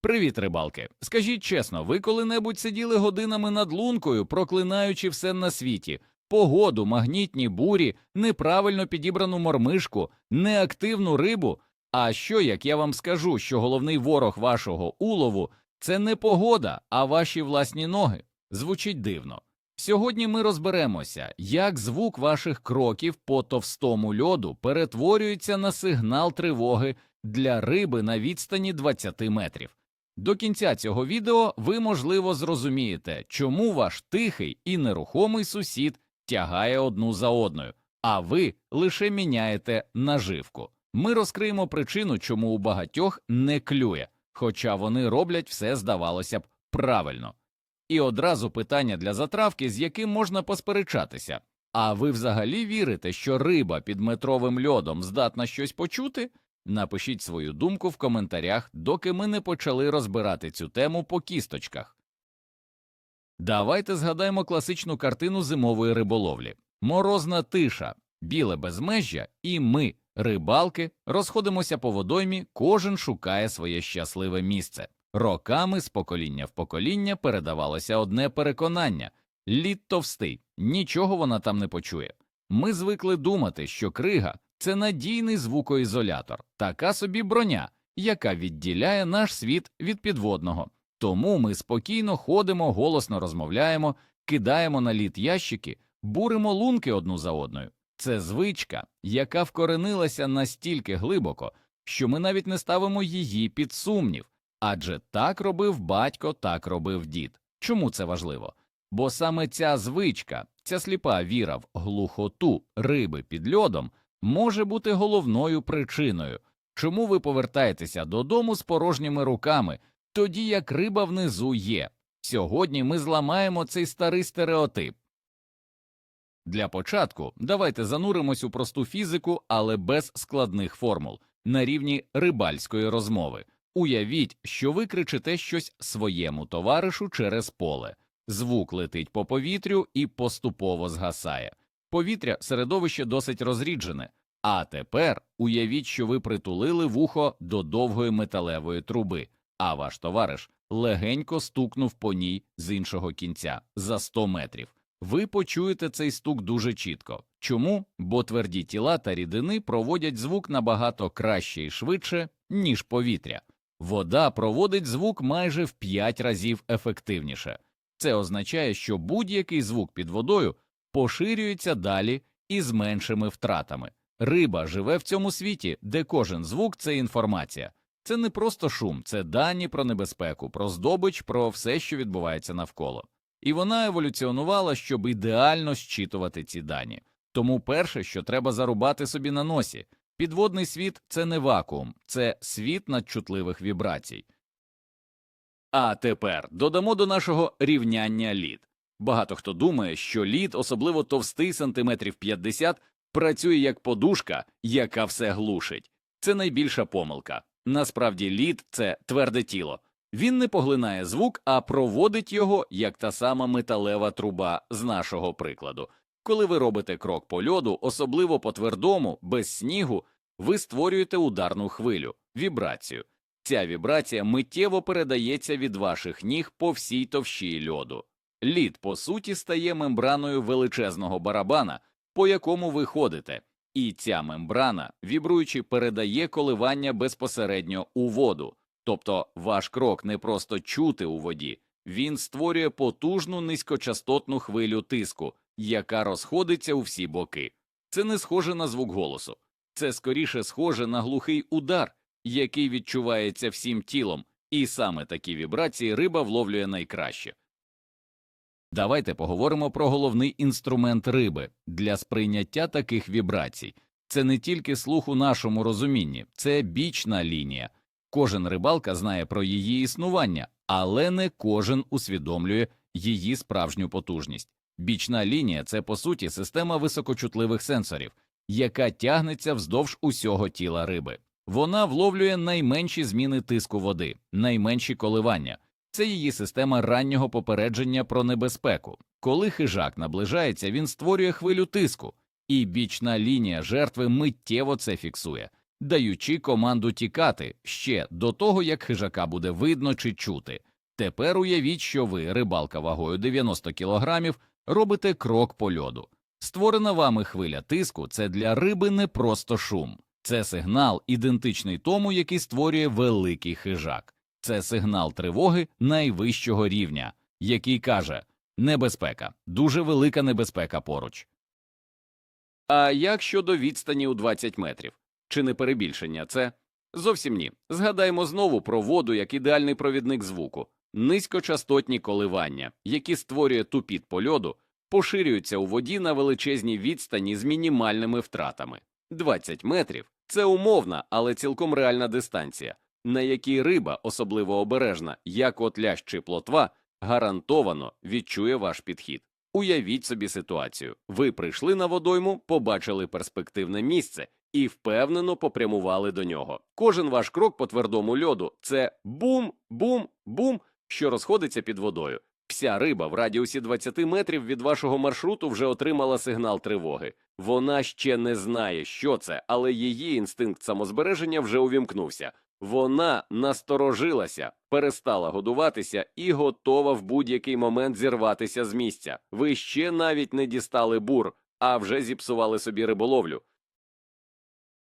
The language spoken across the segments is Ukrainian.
Привіт, рибалки. Скажіть чесно, ви коли-небудь сиділи годинами над лункою, проклинаючи все на світі, погоду, магнітні бурі, неправильно підібрану мормишку, неактивну рибу? А що, як я вам скажу, що головний ворог вашого улову це не погода, а ваші власні ноги? Звучить дивно. Сьогодні ми розберемося, як звук ваших кроків по товстому льоду перетворюється на сигнал тривоги для риби на відстані 20 метрів. До кінця цього відео ви, можливо, зрозумієте, чому ваш тихий і нерухомий сусід тягає одну за одною, а ви лише міняєте наживку. Ми розкриємо причину, чому у багатьох не клює, хоча вони роблять все, здавалося б, правильно. І одразу питання для затравки, з яким можна посперечатися. А ви взагалі вірите, що риба під метровим льодом здатна щось почути? Напишіть свою думку в коментарях, доки ми не почали розбирати цю тему по кісточках. Давайте згадаємо класичну картину зимової риболовлі морозна тиша, біле безмежжя, і ми, рибалки, розходимося по водоймі, кожен шукає своє щасливе місце. Роками з покоління в покоління передавалося одне переконання лід товстий, нічого вона там не почує. Ми звикли думати, що крига це надійний звукоізолятор, така собі броня, яка відділяє наш світ від підводного. Тому ми спокійно ходимо, голосно розмовляємо, кидаємо на лід ящики, буримо лунки одну за одною. Це звичка, яка вкоренилася настільки глибоко, що ми навіть не ставимо її під сумнів. Адже так робив батько, так робив дід. Чому це важливо? Бо саме ця звичка, ця сліпа віра в глухоту риби під льодом може бути головною причиною, чому ви повертаєтеся додому з порожніми руками, тоді як риба внизу є. Сьогодні ми зламаємо цей старий стереотип. Для початку давайте зануримось у просту фізику, але без складних формул, на рівні рибальської розмови. Уявіть, що ви кричите щось своєму товаришу через поле. Звук летить по повітрю і поступово згасає. Повітря середовище досить розріджене. А тепер уявіть, що ви притулили вухо до довгої металевої труби, а ваш товариш легенько стукнув по ній з іншого кінця за 100 метрів. Ви почуєте цей стук дуже чітко. Чому? Бо тверді тіла та рідини проводять звук набагато краще і швидше, ніж повітря. Вода проводить звук майже в 5 разів ефективніше. Це означає, що будь-який звук під водою поширюється далі і з меншими втратами. Риба живе в цьому світі, де кожен звук це інформація. Це не просто шум, це дані про небезпеку, про здобич, про все, що відбувається навколо. І вона еволюціонувала, щоб ідеально щитувати ці дані. Тому перше, що треба зарубати собі на носі, підводний світ це не вакуум, це світ надчутливих вібрацій. А тепер додамо до нашого рівняння лід. Багато хто думає, що лід, особливо товстий сантиметрів 50, працює як подушка, яка все глушить. Це найбільша помилка. Насправді лід це тверде тіло. Він не поглинає звук, а проводить його, як та сама металева труба з нашого прикладу. Коли ви робите крок по льоду, особливо по твердому, без снігу, ви створюєте ударну хвилю, вібрацію. Ця вібрація миттєво передається від ваших ніг по всій товщі льоду. Лід, по суті, стає мембраною величезного барабана, по якому ви ходите, і ця мембрана, вібруючи, передає коливання безпосередньо у воду. Тобто ваш крок не просто чути у воді, він створює потужну низькочастотну хвилю тиску, яка розходиться у всі боки. Це не схоже на звук голосу, це скоріше схоже на глухий удар, який відчувається всім тілом, і саме такі вібрації риба вловлює найкраще. Давайте поговоримо про головний інструмент риби для сприйняття таких вібрацій. Це не тільки слух у нашому розумінні, це бічна лінія. Кожен рибалка знає про її існування, але не кожен усвідомлює її справжню потужність. Бічна лінія це по суті система високочутливих сенсорів, яка тягнеться вздовж усього тіла риби. Вона вловлює найменші зміни тиску води, найменші коливання. Це її система раннього попередження про небезпеку. Коли хижак наближається, він створює хвилю тиску, і бічна лінія жертви миттєво це фіксує. даючи команду тікати ще до того, як хижака буде видно чи чути. Тепер уявіть, що ви, рибалка вагою 90 кілограмів, робите крок по льоду. Створена вами хвиля тиску це для риби не просто шум, це сигнал, ідентичний тому, який створює великий хижак. Це сигнал тривоги найвищого рівня, який каже небезпека, дуже велика небезпека поруч. А як щодо відстані у 20 метрів? Чи не перебільшення це? Зовсім ні. Згадаймо знову про воду як ідеальний провідник звуку. Низькочастотні коливання, які створює тупіт по льоду, поширюються у воді на величезній відстані з мінімальними втратами. 20 метрів це умовна, але цілком реальна дистанція, на якій риба, особливо обережна, як от чи плотва, гарантовано відчує ваш підхід. Уявіть собі ситуацію. Ви прийшли на водойму, побачили перспективне місце і впевнено попрямували до нього. Кожен ваш крок по твердому льоду це бум, бум, бум, що розходиться під водою. Вся риба в радіусі 20 метрів від вашого маршруту вже отримала сигнал тривоги. Вона ще не знає, що це, але її інстинкт самозбереження вже увімкнувся. Вона насторожилася, перестала годуватися і готова в будь-який момент зірватися з місця. Ви ще навіть не дістали бур, а вже зіпсували собі риболовлю.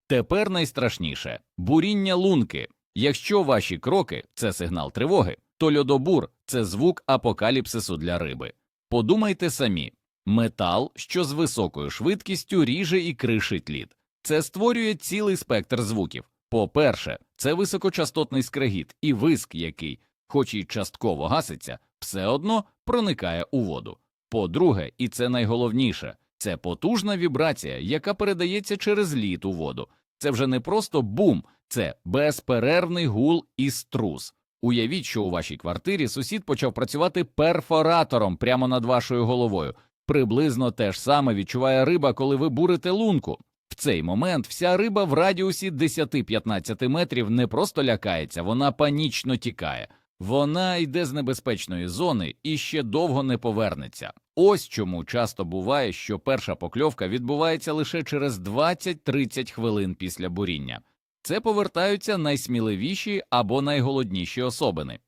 Тепер найстрашніше буріння лунки. Якщо ваші кроки це сигнал тривоги, то льодобур це звук апокаліпсису для риби. Подумайте самі метал, що з високою швидкістю ріже і кришить лід. Це створює цілий спектр звуків. По-перше, це високочастотний скрегіт і виск, який, хоч і частково гаситься, все одно проникає у воду. По-друге, і це найголовніше, це потужна вібрація, яка передається через лід у воду. Це вже не просто бум, це безперервний гул і струс. Уявіть, що у вашій квартирі сусід почав працювати перфоратором прямо над вашою головою. Приблизно те ж саме відчуває риба, коли ви бурите лунку. Цей момент вся риба в радіусі 10-15 метрів не просто лякається, вона панічно тікає. Вона йде з небезпечної зони і ще довго не повернеться. Ось чому часто буває, що перша покльовка відбувається лише через 20-30 хвилин після буріння. Це повертаються найсміливіші або найголодніші особини.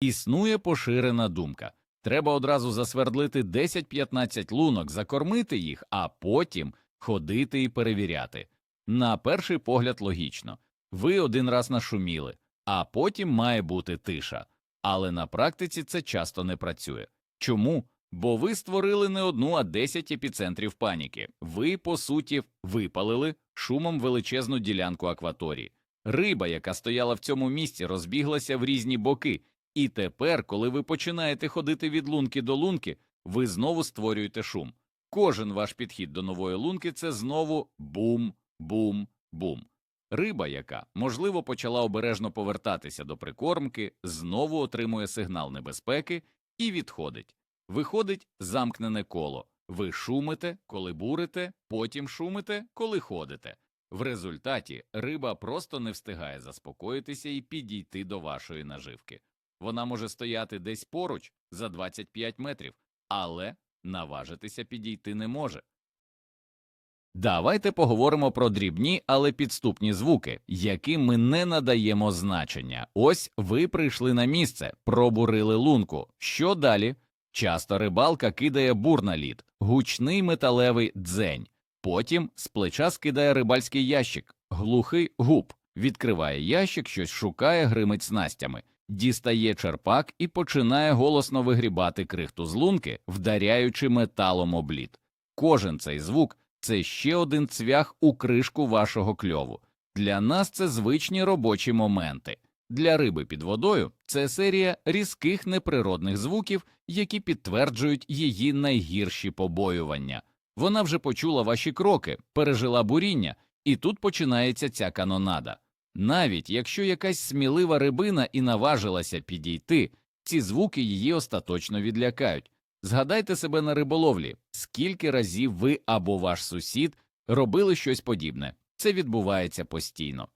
Існує поширена думка. Треба одразу засвердлити 10-15 лунок, закормити їх, а потім ходити і перевіряти. На перший погляд логічно. Ви один раз нашуміли, а потім має бути тиша. Але на практиці це часто не працює. Чому? Бо ви створили не одну, а 10 епіцентрів паніки. Ви, по суті, випалили шумом величезну ділянку акваторії. Риба, яка стояла в цьому місці, розбіглася в різні боки, і тепер, коли ви починаєте ходити від лунки до лунки, ви знову створюєте шум. Кожен ваш підхід до нової лунки це знову бум, бум, бум. Риба, яка, можливо, почала обережно повертатися до прикормки, знову отримує сигнал небезпеки і відходить. Виходить замкнене коло. Ви шумите, коли бурите, потім шумите, коли ходите. В результаті риба просто не встигає заспокоїтися і підійти до вашої наживки. Вона може стояти десь поруч за 25 метрів, але наважитися підійти не може. Давайте поговоримо про дрібні, але підступні звуки, яким ми не надаємо значення. Ось ви прийшли на місце, пробурили лунку. Що далі? Часто рибалка кидає бур на лід, гучний металевий дзень. Потім з плеча скидає рибальський ящик, глухий губ, відкриває ящик, щось шукає, гримить снастями, дістає черпак і починає голосно вигрібати крихту з лунки, вдаряючи металом об лід. Кожен цей звук це ще один цвях у кришку вашого кльову. Для нас це звичні робочі моменти. Для риби під водою це серія різких неприродних звуків, які підтверджують її найгірші побоювання. Вона вже почула ваші кроки, пережила буріння, і тут починається ця канонада. Навіть якщо якась смілива рибина і наважилася підійти, ці звуки її остаточно відлякають. Згадайте себе на риболовлі, скільки разів ви або ваш сусід робили щось подібне. Це відбувається постійно.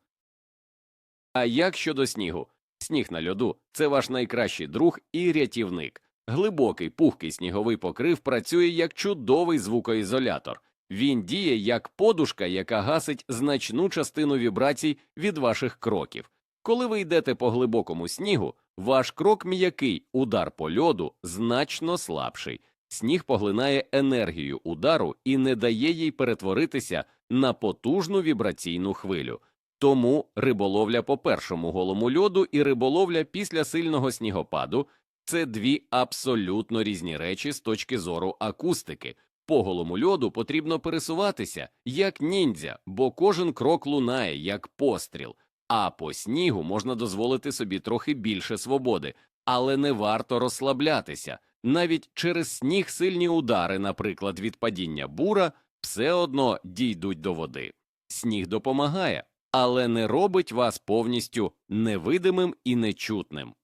А як щодо снігу? Сніг на льоду це ваш найкращий друг і рятівник. Глибокий пухкий сніговий покрив працює як чудовий звукоізолятор. Він діє як подушка, яка гасить значну частину вібрацій від ваших кроків. Коли ви йдете по глибокому снігу, ваш крок м'який, удар по льоду значно слабший. Сніг поглинає енергію удару і не дає їй перетворитися на потужну вібраційну хвилю. Тому риболовля по першому голому льоду і риболовля після сильного снігопаду це дві абсолютно різні речі з точки зору акустики. По голому льоду потрібно пересуватися як ніндзя, бо кожен крок лунає як постріл. А по снігу можна дозволити собі трохи більше свободи, але не варто розслаблятися. Навіть через сніг сильні удари, наприклад, від падіння бура, все одно дійдуть до води. Сніг допомагає, але не робить вас повністю невидимим і нечутним.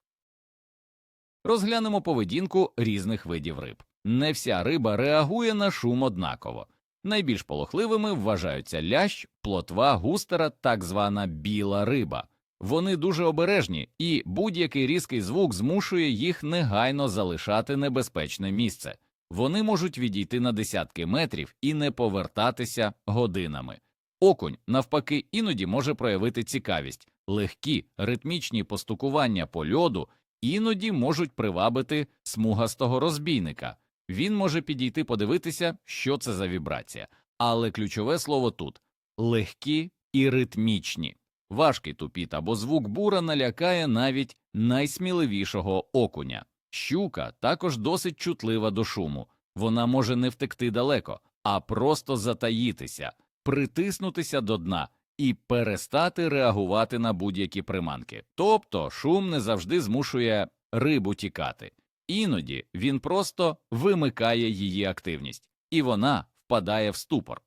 Розглянемо поведінку різних видів риб. Не вся риба реагує на шум однаково. Найбільш полохливими вважаються лящ, плотва, густера, так звана біла риба. Вони дуже обережні, і будь-який різкий звук змушує їх негайно залишати небезпечне місце. Вони можуть відійти на десятки метрів і не повертатися годинами. Окунь, навпаки, іноді може проявити цікавість. Легкі ритмічні постукування по льоду іноді можуть привабити смугастого розбійника. Він може підійти подивитися, що це за вібрація. Але ключове слово тут легкі і ритмічні. Важкий тупіт або звук бура налякає навіть найсміливішого окуня. Щука також досить чутлива до шуму. Вона може не втекти далеко, а просто затаїтися, притиснутися до дна і перестати реагувати на будь-які приманки. Тобто шум не завжди змушує рибу тікати. Іноді він просто вимикає її активність, і вона впадає в ступор.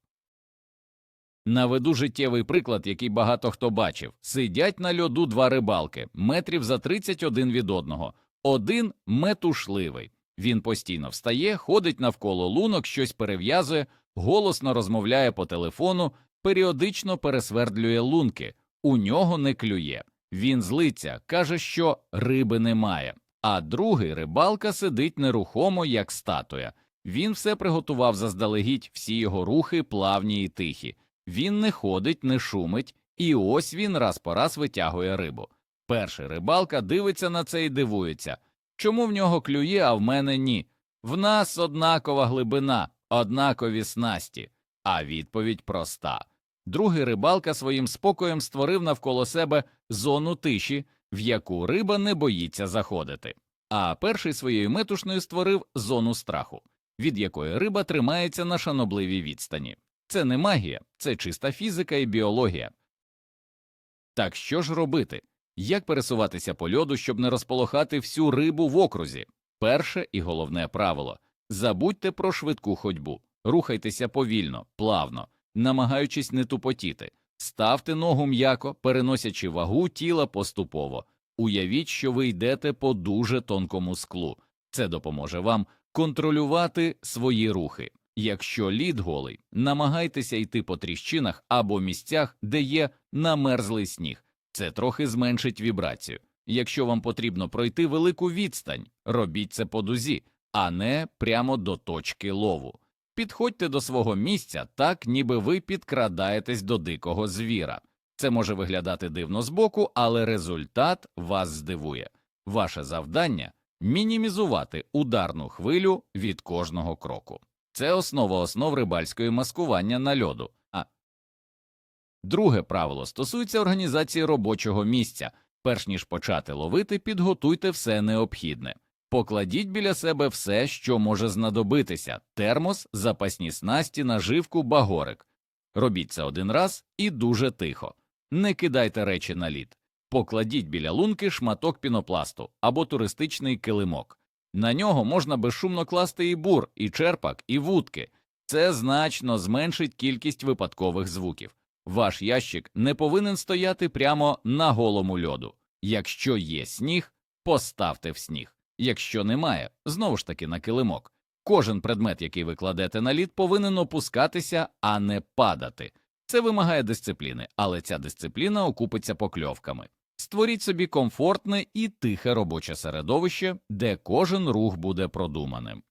Наведу життєвий приклад, який багато хто бачив. Сидять на льоду два рибалки, метрів за 31 від одного. Один метушливий. Він постійно встає, ходить навколо лунок, щось перев'язує, голосно розмовляє по телефону, періодично пересвердлює лунки. У нього не клює. Він злиться, каже, що риби немає. А другий рибалка сидить нерухомо, як статуя. Він все приготував заздалегідь, всі його рухи плавні і тихі. Він не ходить, не шумить, і ось він раз по раз витягує рибу. Перший рибалка дивиться на це і дивується. Чому в нього клює, а в мене ні? В нас однакова глибина, однакові снасті. А відповідь проста. Другий рибалка своїм спокоєм створив навколо себе зону тиші, в яку риба не боїться заходити. А перший своєю метушною створив зону страху, від якої риба тримається на шанобливій відстані. Це не магія, це чиста фізика і біологія. Так що ж робити? Як пересуватися по льоду, щоб не розполохати всю рибу в окрузі? Перше і головне правило забудьте про швидку ходьбу, рухайтеся повільно, плавно, намагаючись не тупотіти, ставте ногу м'яко, переносячи вагу тіла поступово. Уявіть, що ви йдете по дуже тонкому склу. Це допоможе вам контролювати свої рухи. Якщо лід голий, намагайтеся йти по тріщинах або місцях, де є намерзлий сніг. Це трохи зменшить вібрацію. Якщо вам потрібно пройти велику відстань, робіть це по дузі, а не прямо до точки лову. Підходьте до свого місця так, ніби ви підкрадаєтесь до дикого звіра. Це може виглядати дивно збоку, але результат вас здивує. Ваше завдання мінімізувати ударну хвилю від кожного кроку. Це основа основ рибальської маскування на льоду. А друге правило стосується організації робочого місця. Перш ніж почати ловити, підготуйте все необхідне. Покладіть біля себе все, що може знадобитися термос, запасні снасті, наживку, багорик. Робіть це один раз і дуже тихо. Не кидайте речі на лід. Покладіть біля лунки шматок пінопласту або туристичний килимок. На нього можна безшумно класти і бур, і черпак, і вудки. Це значно зменшить кількість випадкових звуків. Ваш ящик не повинен стояти прямо на голому льоду. Якщо є сніг, поставте в сніг. Якщо немає, знову ж таки на килимок. Кожен предмет, який ви кладете на лід, повинен опускатися, а не падати. Це вимагає дисципліни, але ця дисципліна окупиться покльовками. Створіть собі комфортне і тихе робоче середовище, де кожен рух буде продуманим.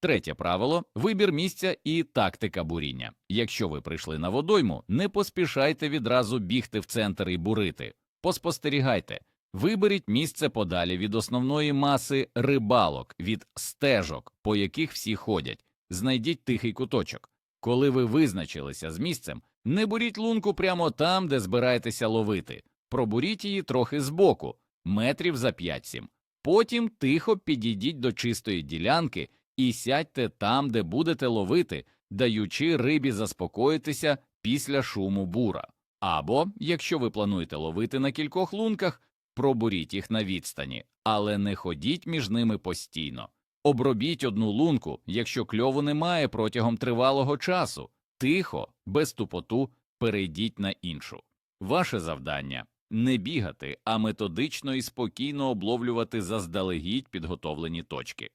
Третє правило вибір місця і тактика буріння. Якщо ви прийшли на водойму, не поспішайте відразу бігти в центр і бурити. Поспостерігайте, виберіть місце подалі від основної маси рибалок, від стежок, по яких всі ходять. Знайдіть тихий куточок. Коли ви визначилися з місцем, не буріть лунку прямо там, де збираєтеся ловити. Пробуріть її трохи збоку, метрів за 5-7. Потім тихо підійдіть до чистої ділянки і сядьте там, де будете ловити, даючи рибі заспокоїтися після шуму бура. Або, якщо ви плануєте ловити на кількох лунках, пробуріть їх на відстані, але не ходіть між ними постійно. Обробіть одну лунку, якщо кльову немає протягом тривалого часу. Тихо, без тупоту перейдіть на іншу. Ваше завдання не бігати, а методично і спокійно обловлювати заздалегідь підготовлені точки.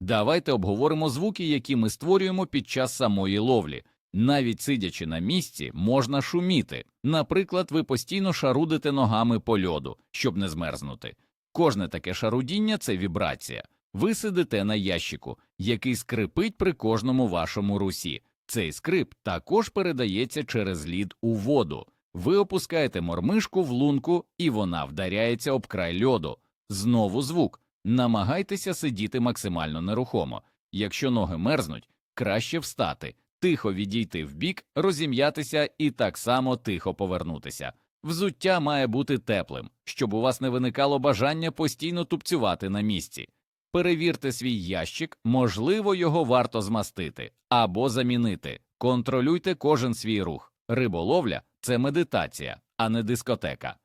Давайте обговоримо звуки, які ми створюємо під час самої ловлі. Навіть сидячи на місці, можна шуміти. Наприклад, ви постійно шарудите ногами по льоду, щоб не змерзнути. Кожне таке шарудіння це вібрація. Ви сидите на ящику, який скрипить при кожному вашому русі. Цей скрип також передається через лід у воду. Ви опускаєте мормишку в лунку, і вона вдаряється об край льоду. Знову звук. Намагайтеся сидіти максимально нерухомо. Якщо ноги мерзнуть, краще встати, тихо відійти вбік, розім'ятися і так само тихо повернутися. Взуття має бути теплим, щоб у вас не виникало бажання постійно тупцювати на місці. Перевірте свій ящик, можливо, його варто змастити або замінити. Контролюйте кожен свій рух. Риболовля це медитація, а не дискотека.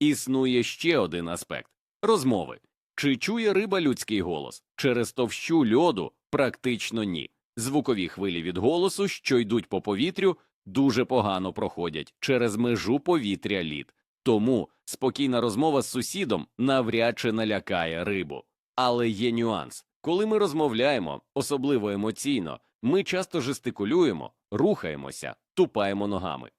Існує ще один аспект розмови. Чи чує риба людський голос? Через товщу льоду практично ні. Звукові хвилі від голосу, що йдуть по повітрю, дуже погано проходять через межу повітря лід. Тому спокійна розмова з сусідом навряд чи налякає рибу. Але є нюанс. Коли ми розмовляємо, особливо емоційно, ми часто жестикулюємо, рухаємося, тупаємо ногами.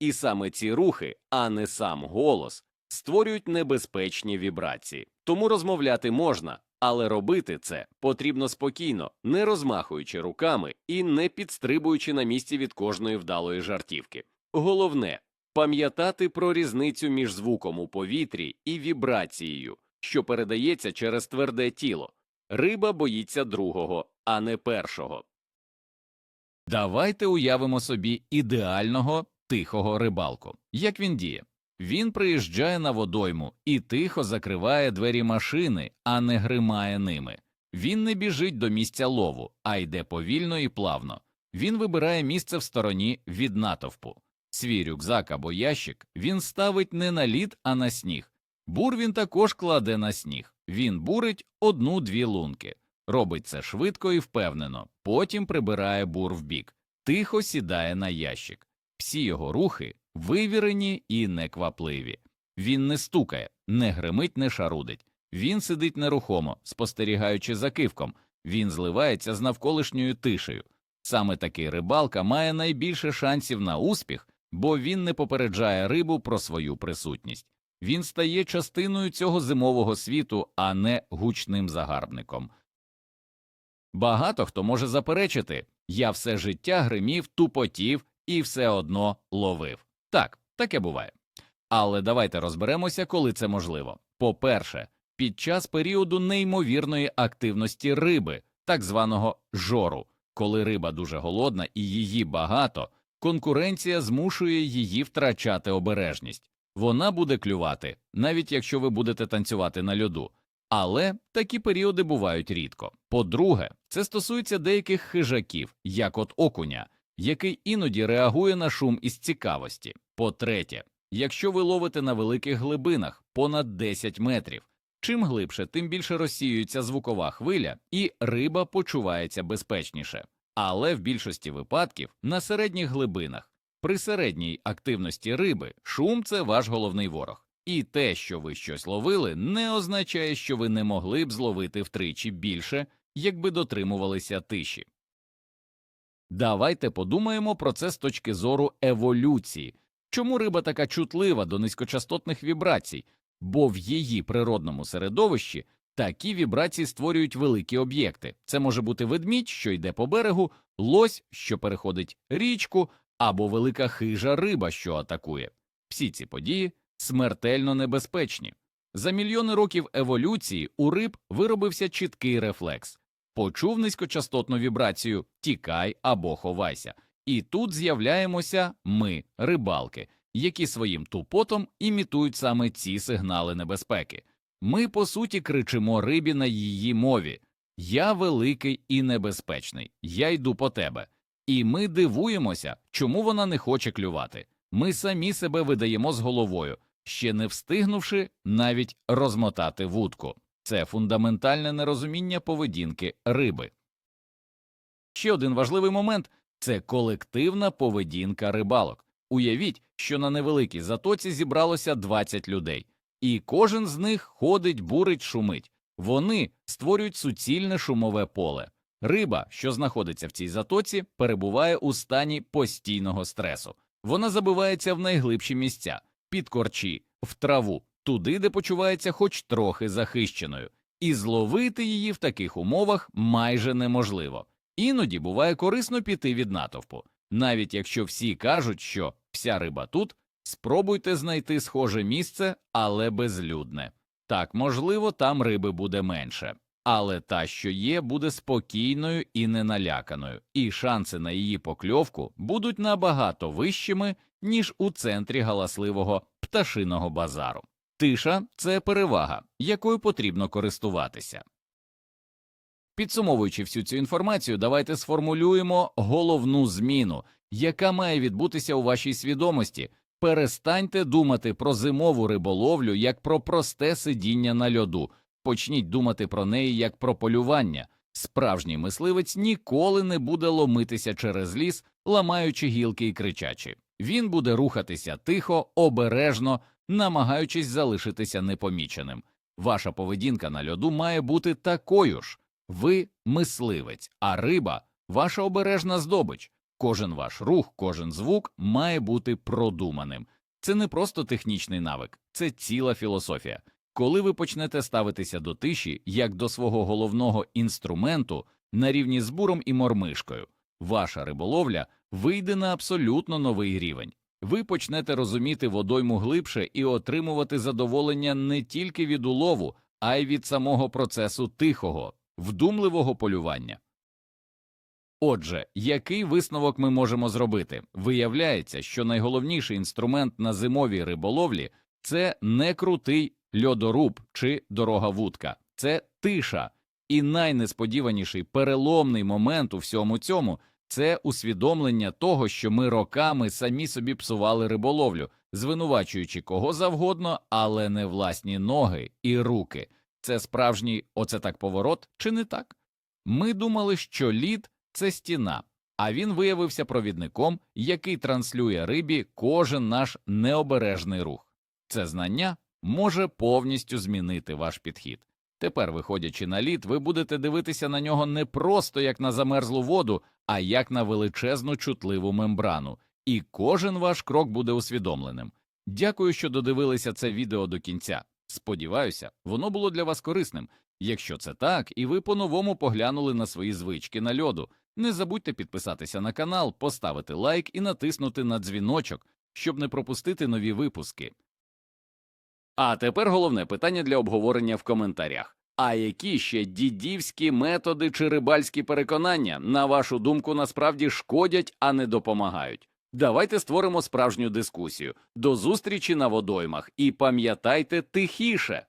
І саме ці рухи, а не сам голос, створюють небезпечні вібрації. Тому розмовляти можна, але робити це потрібно спокійно, не розмахуючи руками і не підстрибуючи на місці від кожної вдалої жартівки. Головне пам'ятати про різницю між звуком у повітрі і вібрацією, що передається через тверде тіло. Риба боїться другого, а не першого. Давайте уявимо собі ідеального тихого рибалку. Як він діє? Він приїжджає на водойму і тихо закриває двері машини, а не гримає ними. Він не біжить до місця лову, а йде повільно і плавно. Він вибирає місце в стороні від натовпу. Свій рюкзак або ящик він ставить не на лід, а на сніг. Бур він також кладе на сніг. Він бурить одну-дві лунки. Робить це швидко і впевнено, потім прибирає бур вбік, тихо сідає на ящик. Всі його рухи вивірені і неквапливі. Він не стукає, не гримить, не шарудить. Він сидить нерухомо, спостерігаючи за кивком. Він зливається з навколишньою тишею. Саме такий рибалка має найбільше шансів на успіх, бо він не попереджає рибу про свою присутність. Він стає частиною цього зимового світу, а не гучним загарбником. Багато хто може заперечити я все життя гримів, тупотів і все одно ловив. Так, таке буває. Але давайте розберемося, коли це можливо. По-перше, під час періоду неймовірної активності риби, так званого жору, коли риба дуже голодна і її багато, конкуренція змушує її втрачати обережність. Вона буде клювати, навіть якщо ви будете танцювати на льоду. Але такі періоди бувають рідко. По-друге, це стосується деяких хижаків, як от окуня, який іноді реагує на шум із цікавості. По-третє, якщо ви ловите на великих глибинах понад 10 метрів, чим глибше, тим більше розсіюється звукова хвиля, і риба почувається безпечніше. Але в більшості випадків на середніх глибинах, при середній активності риби, шум це ваш головний ворог. І те, що ви щось ловили, не означає, що ви не могли б зловити втричі більше, якби дотримувалися тиші. Давайте подумаємо про це з точки зору еволюції. Чому риба така чутлива до низькочастотних вібрацій? Бо в її природному середовищі Такі вібрації створюють великі об'єкти. Це може бути ведмідь, що йде по берегу, лось, що переходить річку, або велика хижа риба, що атакує. Всі ці події смертельно небезпечні. За мільйони років еволюції у риб виробився чіткий рефлекс. Почув низькочастотну вібрацію тікай або ховайся. І тут з'являємося ми, рибалки, які своїм тупотом імітують саме ці сигнали небезпеки. Ми, по суті, кричимо рибі на її мові Я великий і небезпечний, я йду по тебе. І ми дивуємося, чому вона не хоче клювати. Ми самі себе видаємо з головою, ще не встигнувши навіть розмотати вудку. Це фундаментальне нерозуміння поведінки риби. Ще один важливий момент це колективна поведінка рибалок. Уявіть, що на невеликій затоці зібралося 20 людей, і кожен з них ходить, бурить, шумить. Вони створюють суцільне шумове поле. Риба, що знаходиться в цій затоці, перебуває у стані постійного стресу. Вона забивається в найглибші місця під корчі, в траву, туди, де почувається хоч трохи захищеною, і зловити її в таких умовах майже неможливо. Іноді буває корисно піти від натовпу. Навіть якщо всі кажуть, що вся риба тут, спробуйте знайти схоже місце, але безлюдне. Так, можливо, там риби буде менше, але та, що є, буде спокійною і неналяканою, і шанси на її покльовку будуть набагато вищими, ніж у центрі галасливого пташиного базару. Тиша це перевага, якою потрібно користуватися. Підсумовуючи всю цю інформацію, давайте сформулюємо головну зміну, яка має відбутися у вашій свідомості. Перестаньте думати про зимову риболовлю як про просте сидіння на льоду. Почніть думати про неї як про полювання. Справжній мисливець ніколи не буде ломитися через ліс, ламаючи гілки і кричачи. Він буде рухатися тихо, обережно, намагаючись залишитися непоміченим. Ваша поведінка на льоду має бути такою ж. Ви мисливець, а риба ваша обережна здобич. Кожен ваш рух, кожен звук має бути продуманим. Це не просто технічний навик, це ціла філософія. Коли ви почнете ставитися до тиші як до свого головного інструменту на рівні з буром і мормишкою, ваша риболовля вийде на абсолютно новий рівень. Ви почнете розуміти водойму глибше і отримувати задоволення не тільки від улову, а й від самого процесу тихого, вдумливого полювання. Отже, який висновок ми можемо зробити? Виявляється, що найголовніший інструмент на зимовій риболовлі це не крутий льодоруб чи дорога вудка, це тиша. І найнесподіваніший переломний момент у всьому цьому це усвідомлення того, що ми роками самі собі псували риболовлю, звинувачуючи кого завгодно, але не власні ноги і руки. Це справжній оце так поворот, чи не так? Ми думали, що лід це стіна, а він виявився провідником, який транслює рибі кожен наш необережний рух. Це знання може повністю змінити ваш підхід. Тепер, виходячи на лід, ви будете дивитися на нього не просто як на замерзлу воду, а як на величезну чутливу мембрану, і кожен ваш крок буде усвідомленим. Дякую, що додивилися це відео до кінця. Сподіваюся, воно було для вас корисним. Якщо це так, і ви по-новому поглянули на свої звички на льоду, не забудьте підписатися на канал, поставити лайк і натиснути на дзвіночок, щоб не пропустити нові випуски. А тепер головне питання для обговорення в коментарях. А які ще дідівські методи чи рибальські переконання, на вашу думку, насправді шкодять, а не допомагають? Давайте створимо справжню дискусію. До зустрічі на водоймах і пам'ятайте тихіше.